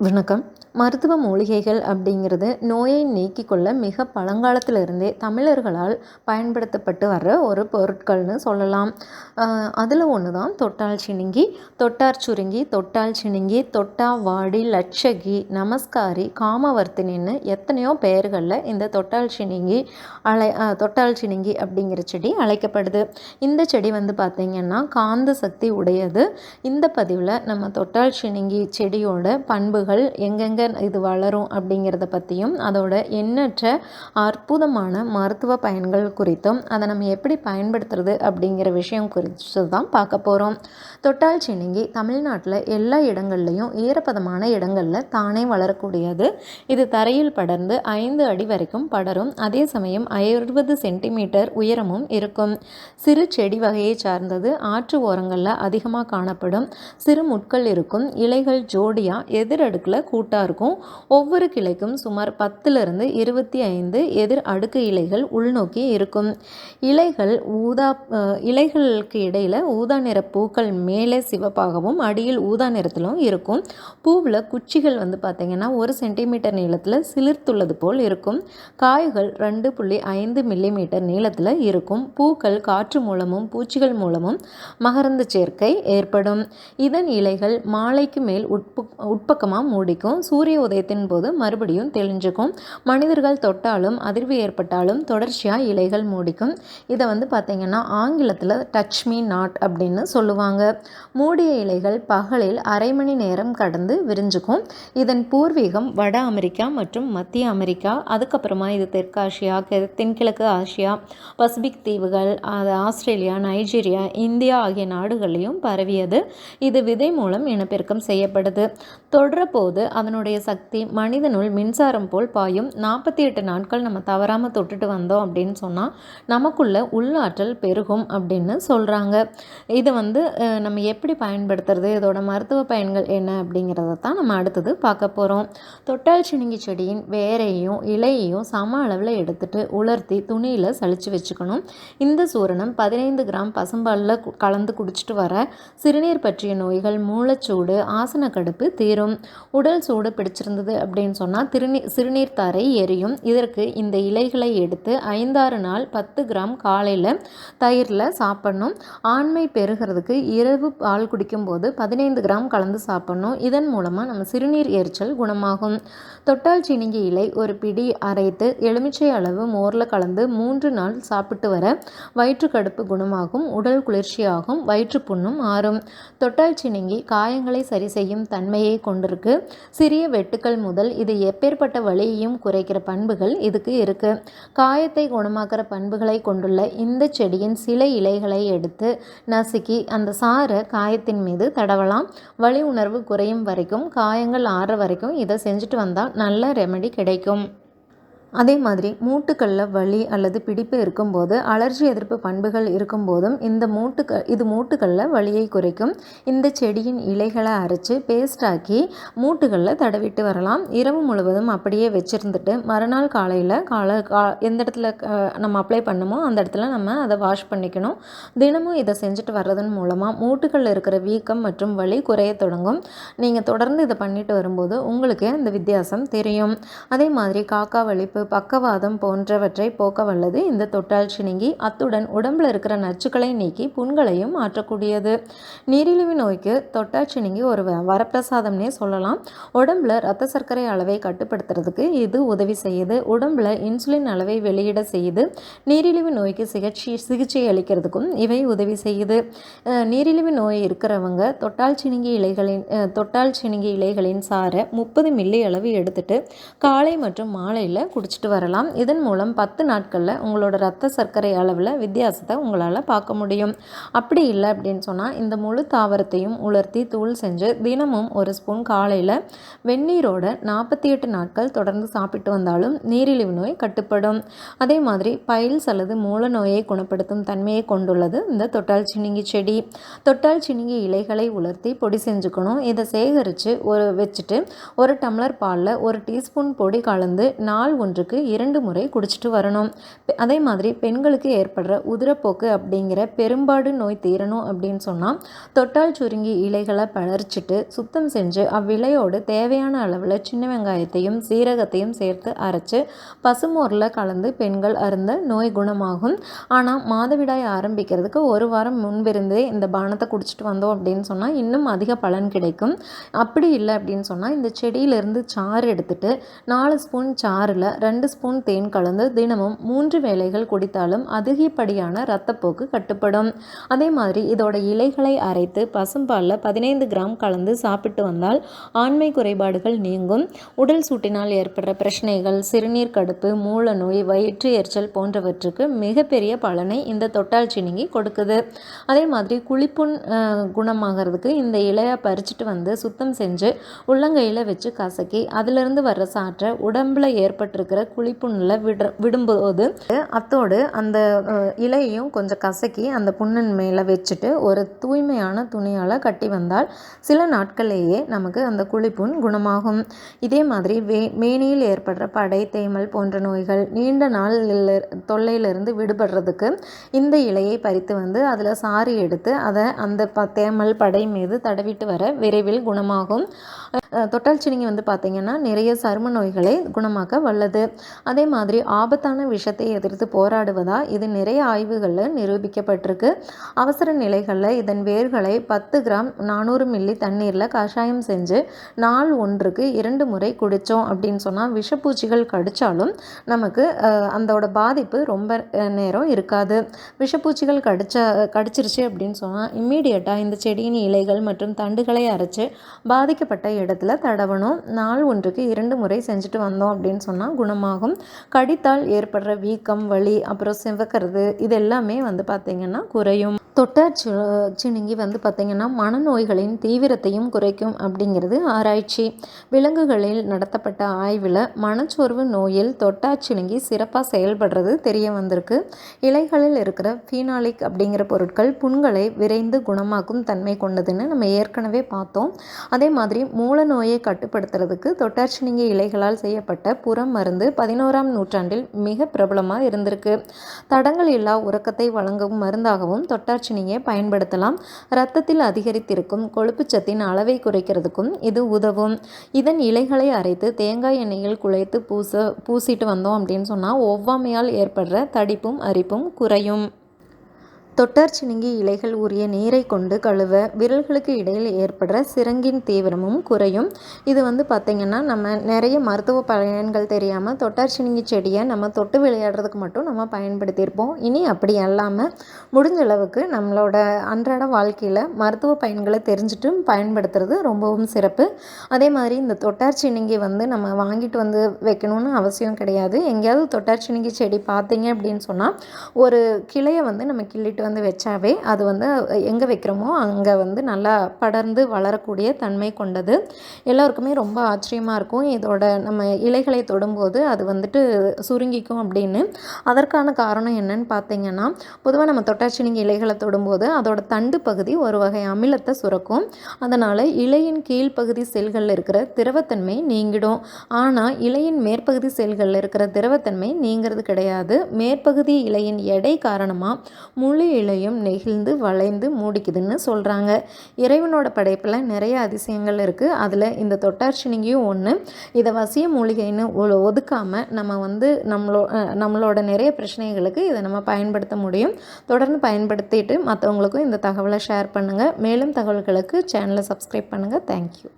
வணக்கம் மருத்துவ மூலிகைகள் அப்படிங்கிறது நோயை நீக்கிக்கொள்ள மிக பழங்காலத்திலிருந்தே தமிழர்களால் பயன்படுத்தப்பட்டு வர்ற ஒரு பொருட்கள்னு சொல்லலாம். அதில் ஒன்று தான் தொட்டால் சினுங்கி தொட்டார் சுருங்கி தொட்டால் சினுங்கி தொட்டா வாடி லட்சகி நமஸ்காரி காமவர்த்தினின்னு எத்தனையோ பெயர்களில் இந்த தொட்டால் சினுங்கி அலை தொட்டால் சினுங்கி அப்படிங்கிற செடி அழைக்கப்படுது. இந்த செடி வந்து பார்த்திங்கன்னா காந்த சக்தி உடையது. இந்த பதிவில் நம்ம தொட்டால் சினுங்கி செடியோட பண்புகள் எங்கெங்கே இது வளரும் அப்படிங்கிறத பற்றியும் அதோட எண்ணற்ற அற்புதமான மருத்துவ பயன்கள் குறித்தும் அதை நம்ம எப்படி பயன்படுத்துறது அப்படிங்கிற விஷயம் குறித்து தான் பார்க்க போகிறோம் தொட்டால் சின்னங்கி தமிழ்நாட்டில் எல்லா இடங்கள்லையும் ஈரப்பதமான இடங்களில் தானே வளரக்கூடியது. இது தரையில் படர்ந்து ஐந்து அடி வரைக்கும் படரும் அதே சமயம் அறுபது சென்டிமீட்டர் உயரமும் இருக்கும். சிறு செடி வகையை சார்ந்தது ஆற்று ஓரங்களில் அதிகமாக காணப்படும். சிறு முட்கள் இருக்கும். இலைகள் ஜோடியாக எதிரடுக்கில் கூட்டாக இருக்கும். ஒவ்வொரு கிளைக்கும் சுமார் பத்திலிருந்து இருபத்தி ஐந்து எதிர் அடுக்கு இலைகள் உள்நோக்கி இருக்கும். இலைகள் ஊதா இலைகளுக்கு இடையில் ஊதா நிற பூக்கள் மேலே சிவப்பாகவும் அடியில் ஊதா நிறத்திலும் இருக்கும். பூவில் குச்சிகள் வந்து பார்த்திங்கன்னா ஒரு சென்டிமீட்டர் நீளத்தில் சிலிர்த்துள்ளது போல் இருக்கும். காய்கள் ரெண்டு புள்ளி ஐந்து மில்லிமீட்டர் நீளத்தில் இருக்கும். பூக்கள் காற்று மூலமும் பூச்சிகள் மூலமும் மகரந்து சேர்க்கை ஏற்படும். இதன் இலைகள் மாலைக்கு மேல் உட்பு உட்பக்கமாக மூடிக்கும். சூரிய உதயத்தின் போது மறுபடியும் தெளிஞ்சுக்கும். மனிதர்கள் தொட்டாலும் அதிர்வு ஏற்பட்டாலும் தொடர்ச்சியாக இலைகள் மூடிக்கும். இதை வந்து பார்த்திங்கன்னா ஆங்கிலத்தில் டச் மீ நாட் அப்படின்னு சொல்லுவாங்க. மூடிய இலைகள் பகலில் அரை மணி நேரம் கடந்து விரிஞ்சுக்கும். இதன் பூர்வீகம் வட அமெரிக்கா மற்றும் மத்திய அமெரிக்கா அதுக்கப்புறமா இது தெற்காசியா தென்கிழக்கு ஆசியா பசிபிக் தீவுகள் அது ஆஸ்திரேலியா நைஜீரியா இந்தியா ஆகிய நாடுகளையும் பரவியது. இது விதை மூலம் இனப்பெருக்கம் செய்யப்படுது. தொடரப்போது அதனுடைய அதனுடைய சக்தி மனிதனுள் மின்சாரம் போல் பாயும். நாற்பத்தி எட்டு நாட்கள் நம்ம தவறாமல் தொட்டுட்டு வந்தோம் அப்படின்னு சொன்னால் நமக்குள்ள உள்ளாற்றல் பெருகும் அப்படின்னு சொல்கிறாங்க இதை வந்து நம்ம எப்படி பயன்படுத்துறது இதோட மருத்துவ பயன்கள் என்ன அப்படிங்கிறத தான் நம்ம அடுத்தது பார்க்க போகிறோம் தொட்டால் சினிங்கி செடியின் வேரையும் இலையையும் சம அளவில் எடுத்துட்டு உலர்த்தி துணியில் சளிச்சு வச்சுக்கணும். இந்த சூரணம் பதினைந்து கிராம் பசும்பாலில் கலந்து குடிச்சிட்டு வர சிறுநீர் பற்றிய நோய்கள் மூளைச்சூடு ஆசனக்கடுப்பு தீரும். உடல் சூடு பிடிச்சிருந்தது அப்படின்னு சொன்னால் திருநீர் சிறுநீர்த்தாரை எரியும். இதற்கு இந்த இலைகளை எடுத்து ஐந்தாறு நாள் பத்து கிராம் காலையில் தயிரில் சாப்பிட்ணும். ஆண்மை பெறுகிறதுக்கு இரவு பால் குடிக்கும்போது பதினைந்து கிராம் கலந்து சாப்பிட்ணும். இதன் மூலமாக நம்ம சிறுநீர் எரிச்சல் குணமாகும். தொட்டால் சினிங்கி இலை ஒரு பிடி அரைத்து எலுமிச்சை அளவு மோரில் கலந்து மூன்று நாள் சாப்பிட்டு வர வயிற்றுக்கடுப்பு குணமாகும் உடல் குளிர்ச்சியாகும் வயிற்று புண்ணும் ஆறும் தொட்டால் சினிங்கி காயங்களை சரி செய்யும் தன்மையை கொண்டிருக்கு. சிறிய வெட்டுக்கள் முதல் இது எப்பேற்பட்ட வழியையும் குறைக்கிற பண்புகள் இதுக்கு இருக்கு. காயத்தை குணமாக்குற பண்புகளை கொண்டுள்ள இந்த செடியின் சில இலைகளை எடுத்து நசுக்கி அந்த சாரை காயத்தின் மீது தடவலாம். வலி உணர்வு குறையும் வரைக்கும் காயங்கள் ஆற வரைக்கும் இதை செஞ்சுட்டு வந்தால் நல்ல ரெமெடி கிடைக்கும். அதே மாதிரி மூட்டுக்களில் வலி அல்லது பிடிப்பு இருக்கும்போது அலர்ஜி எதிர்ப்பு பண்புகள் இருக்கும்போதும் இந்த மூட்டுக்கள் இது மூட்டுக்களில் வலியை குறைக்கும். இந்த செடியின் இலைகளை அரைச்சி பேஸ்டாக்கி மூட்டுகளில் தடவிட்டு வரலாம். இரவு முழுவதும் அப்படியே வச்சுருந்துட்டு மறுநாள் காலையில் காலை கா எந்த இடத்துல நம்ம அப்ளை பண்ணுமோ அந்த இடத்துல நம்ம அதை வாஷ் பண்ணிக்கணும். தினமும் இதை செஞ்சுட்டு வர்றதன் மூலமாக மூட்டுகளில் இருக்கிற வீக்கம் மற்றும் வலி குறைய தொடங்கும். நீங்கள் தொடர்ந்து இதை பண்ணிட்டு வரும்போது உங்களுக்கே அந்த வித்தியாசம் தெரியும். அதே மாதிரி காக்கா வலிப்பு பக்கவாதம் போன்றவற்றை போக்க வல்லது இந்த தொட்டால் சினிங்கி அத்துடன் உடம்பில் இருக்கிற நச்சுக்களை நீக்கி புண்களையும் மாற்றக்கூடியது. நீரிழிவு நோய்க்கு தொட்டால் சிணுங்கி ஒரு வரப்பிரசாதம்னே சொல்லலாம். உடம்புல ரத்த சர்க்கரை அளவை கட்டுப்படுத்துறதுக்கு இது உதவி செய்யுது. உடம்புல இன்சுலின் அளவை வெளியிட செய்யுது. நீரிழிவு நோய்க்கு சிகிச்சை சிகிச்சை அளிக்கிறதுக்கும் இவை உதவி செய்யுது. நீரிழிவு நோய் இருக்கிறவங்க தொட்டால் சினுங்கி இலைகளின் தொட்டால் சினுங்கி இலைகளின் சாரை முப்பது மில்லி அளவு எடுத்துட்டு காலை மற்றும் மாலையில் குடி குடிச்சிட்டு வரலாம். இதன் மூலம் பத்து நாட்களில் உங்களோட ரத்த சர்க்கரை அளவில் வித்தியாசத்தை உங்களால் பார்க்க முடியும். அப்படி இல்லை அப்படின்னு சொன்னால் இந்த முழு தாவரத்தையும் உலர்த்தி தூள் செஞ்சு தினமும் ஒரு ஸ்பூன் காலையில் வெந்நீரோட நாற்பத்தி எட்டு நாட்கள் தொடர்ந்து சாப்பிட்டு வந்தாலும் நீரிழிவு நோய் கட்டுப்படும். அதே மாதிரி பைல்ஸ் அல்லது மூல நோயை குணப்படுத்தும் தன்மையை கொண்டுள்ளது இந்த தொட்டால் சினிங்கி செடி. தொட்டால் சினிங்கி இலைகளை உலர்த்தி பொடி செஞ்சுக்கணும். இதை சேகரித்து ஒரு வச்சுட்டு ஒரு டம்ளர் பாலில் ஒரு டீஸ்பூன் பொடி கலந்து நாள் ஒன்று ஒன்றுக்கு இரண்டு முறை குடிச்சிட்டு வரணும். அதே மாதிரி பெண்களுக்கு ஏற்படுற உதிரப்போக்கு அப்படிங்கிற பெரும்பாடு நோய் தீரணும் அப்படின்னு சொன்னால் தொட்டால் சுருங்கி இலைகளை பழரிச்சிட்டு சுத்தம் செஞ்சு அவ்விலையோடு தேவையான அளவில் சின்ன வெங்காயத்தையும் சீரகத்தையும் சேர்த்து அரைச்சு பசுமோரில் கலந்து பெண்கள் அருந்த நோய் குணமாகும். ஆனால் மாதவிடாய் ஆரம்பிக்கிறதுக்கு ஒரு வாரம் முன்பிருந்தே இந்த பானத்தை குடிச்சிட்டு வந்தோம் அப்படின்னு சொன்னால் இன்னும் அதிக பலன் கிடைக்கும். அப்படி இல்லை அப்படின்னு சொன்னால் இந்த செடியிலேருந்து சாறு எடுத்துட்டு நாலு ஸ்பூன் சாறில் ரெண்டு ஸ்பூன் தேன் கலந்து தினமும் மூன்று வேளைகள் குடித்தாலும் அதிகப்படியான இரத்தப்போக்கு கட்டுப்படும். அதே மாதிரி இதோட இலைகளை அரைத்து பசும்பாலில் பதினைந்து கிராம் கலந்து சாப்பிட்டு வந்தால் ஆண்மை குறைபாடுகள் நீங்கும். உடல் சூட்டினால் ஏற்படுற பிரச்சனைகள் சிறுநீர் கடுப்பு மூல நோய் வயிற்று எரிச்சல் போன்றவற்றுக்கு மிகப்பெரிய பலனை இந்த தொட்டால் சினிங்கி கொடுக்குது. அதே மாதிரி குளிப்புண் குணமாகிறதுக்கு இந்த இலையை பறிச்சுட்டு வந்து சுத்தம் செஞ்சு உள்ளங்கையில் வச்சு கசக்கி அதிலிருந்து வர்ற சாற்றை உடம்பில் ஏற்பட்டிருக்கிற குழிப்புண்ணில் விடுற விடும்போது அத்தோடு அந்த இலையையும் கொஞ்சம் கசக்கி அந்த புண்ணின் மேலே வச்சுட்டு ஒரு தூய்மையான துணியால் கட்டி வந்தால் சில நாட்களிலேயே நமக்கு அந்த குழிப்புண் குணமாகும். இதே மாதிரி வே மேனியில் ஏற்படுற படை தேமல் போன்ற நோய்கள் நீண்ட நாள் தொல்லையிலிருந்து விடுபடுறதுக்கு இந்த இலையை பறித்து வந்து அதில் சாரி எடுத்து அதை அந்த ப தேமல் படை மீது தடவிட்டு வர விரைவில் குணமாகும். தொட்டால் சினிங்கி வந்து பார்த்திங்கன்னா நிறைய சரும நோய்களை குணமாக்க வல்லது. அதே மாதிரி ஆபத்தான விஷத்தை எதிர்த்து போராடுவதா? இது நிறைய ஆய்வுகளில் நிரூபிக்கப்பட்டிருக்கு. அவசர நிலைகளில் இதன் வேர்களை பத்து கிராம் நானூறு மில்லி தண்ணீரில் கஷாயம் செஞ்சு நாள் ஒன்றுக்கு இரண்டு முறை குடித்தோம் அப்படின்னு சொன்னால் விஷப்பூச்சிகள் கடித்தாலும் நமக்கு அதோட பாதிப்பு ரொம்ப நேரம் இருக்காது. விஷப்பூச்சிகள் கடிச்ச கடிச்சிருச்சு அப்படின்னு சொன்னால் இம்மீடியட்டாக இந்த செடியின் இலைகள் மற்றும் தண்டுகளை அரைச்சி பாதிக்கப்பட்ட இடத்துல தடவணும். நாள் ஒன்றுக்கு இரண்டு முறை செஞ்சுட்டு வந்தோம் அப்படின்னு சொன்னால் குணம் காரணமாகும் கடித்தால் ஏற்படுற வீக்கம் வலி அப்புறம் சிவக்கிறது இது எல்லாமே வந்து பார்த்திங்கன்னா குறையும். தொட்டார் சிணுங்கி வந்து பார்த்திங்கன்னா மனநோய்களின் தீவிரத்தையும் குறைக்கும் அப்படிங்கிறது ஆராய்ச்சி. விலங்குகளில் நடத்தப்பட்ட ஆய்வில் மனச்சோர்வு நோயில் தொட்டாச்சிணுங்கி சிறப்பாக செயல்படுறது தெரிய வந்திருக்கு. இலைகளில் இருக்கிற ஃபீனாலிக் அப்படிங்கிற பொருட்கள் புண்களை விரைந்து குணமாக்கும் தன்மை கொண்டதுன்னு நம்ம ஏற்கனவே பார்த்தோம். அதே மாதிரி மூல நோயை கட்டுப்படுத்துறதுக்கு தொட்டாச்சிணுங்கி இலைகளால் செய்யப்பட்ட புறம் மருந்து பதினோராம் நூற்றாண்டில் மிக பிரபலமாக இருந்திருக்கு. தடங்கள் இல்லா உறக்கத்தை வழங்கும் மருந்தாகவும் தொட்டார் வரதட்சணையை பயன்படுத்தலாம். இரத்தத்தில் அதிகரித்திருக்கும் கொழுப்புச்சத்தின் அளவை குறைக்கிறதுக்கும் இது உதவும். இதன் இலைகளை அரைத்து தேங்காய் எண்ணெயில் குழைத்து பூச பூசிட்டு வந்தோம் அப்படின்னு சொன்னால் ஒவ்வாமையால் ஏற்படுற தடிப்பும் அரிப்பும் குறையும். தொட்டார் சினுங்கி இலைகள் உரிய நீரை கொண்டு கழுவ விரல்களுக்கு இடையில் ஏற்படுற சிறங்கின் தீவிரமும் குறையும். இது வந்து பார்த்திங்கன்னா நம்ம நிறைய மருத்துவ பயன்கள் தெரியாமல் தொட்டார் சினுங்கி செடியை நம்ம தொட்டு விளையாடுறதுக்கு மட்டும் நம்ம பயன்படுத்தியிருப்போம். இனி அப்படி அல்லாமல் முடிஞ்ச அளவுக்கு நம்மளோட அன்றாட வாழ்க்கையில் மருத்துவ பயன்களை தெரிஞ்சுட்டு பயன்படுத்துறது ரொம்பவும் சிறப்பு. அதே மாதிரி இந்த தொட்டார் சினுங்கி வந்து நம்ம வாங்கிட்டு வந்து வைக்கணும்னு அவசியம் கிடையாது. எங்கேயாவது தொட்டார் சினுங்கி செடி பார்த்தீங்க அப்படின்னு சொன்னால் ஒரு கிளையை வந்து நம்ம கிள்ளிட்டு வந்து வச்சாவே அது வந்து எங்கே வைக்கிறோமோ அங்கே வந்து நல்லா படர்ந்து வளரக்கூடிய தன்மை கொண்டது. எல்லோருக்குமே ரொம்ப ஆச்சரியமாக இருக்கும். இதோட நம்ம இலைகளை தொடும்போது அது வந்துட்டு சுருங்கிக்கும் அப்படின்னு. அதற்கான காரணம் என்னன்னு பார்த்தீங்கன்னா பொதுவாக நம்ம தொட்டாச்சினிங்க இலைகளை தொடும்போது அதோட தண்டு பகுதி ஒரு வகை அமிலத்தை சுரக்கும். அதனால் இலையின் கீழ்ப்பகுதி செல்களில் இருக்கிற திரவத்தன்மை நீங்கிடும். ஆனால் இலையின் மேற்பகுதி செல்களில் இருக்கிற திரவத்தன்மை நீங்கிறது கிடையாது. மேற்பகுதி இலையின் எடை காரணமாக முழு இலையும் நெகிழ்ந்து வளைந்து மூடிக்குதுன்னு சொல்கிறாங்க இறைவனோட படைப்பில் நிறைய அதிசயங்கள் இருக்குது அதில் இந்த தொட்டார்ச்சினிங்கியும் ஒன்று இதை வசிய மூலிகைன்னு ஒதுக்காமல் நம்ம வந்து நம்மளோ நம்மளோட நிறைய பிரச்சனைகளுக்கு இதை நம்ம பயன்படுத்த முடியும். தொடர்ந்து பயன்படுத்திட்டு மற்றவங்களுக்கும் இந்த தகவலை ஷேர் பண்ணுங்கள் மேலும் தகவல்களுக்கு சேனலை சப்ஸ்கிரைப் பண்ணுங்கள் தேங்க்யூ.